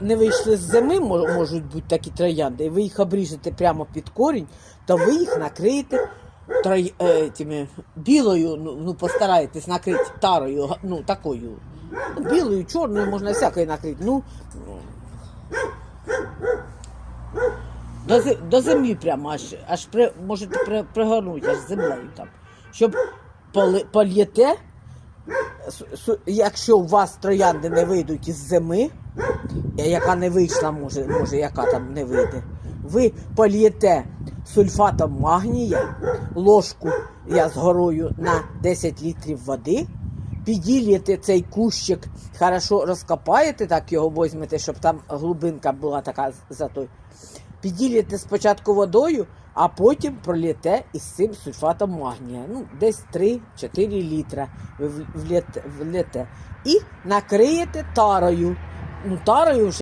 не вийшли з зими, можуть бути такі троянди, і ви їх обріжете прямо під корінь, то ви їх накриєте трой, е, тими, білою, ну, ну постараєтесь накрити тарою, ну такою. Білою, чорною можна всякою накрити. Ну, до, до землі прямо аж, аж при, можете при, пригорнути аж землею там. Щоб с- якщо у вас троянди не вийдуть із зими, е, яка не вийшла, може, може, яка там не вийде, ви польєте сульфатом магнія, ложку я з горою на 10 літрів води, піділєте цей кущик, хорошо розкопаєте, так його візьмете, щоб там глибинка була така за той. Піділєте спочатку водою, а потім проліте із цим сульфатом магнія. Ну, десь 3-4 літра вліте, влєте. І накриєте тарою. Ну, тарою вже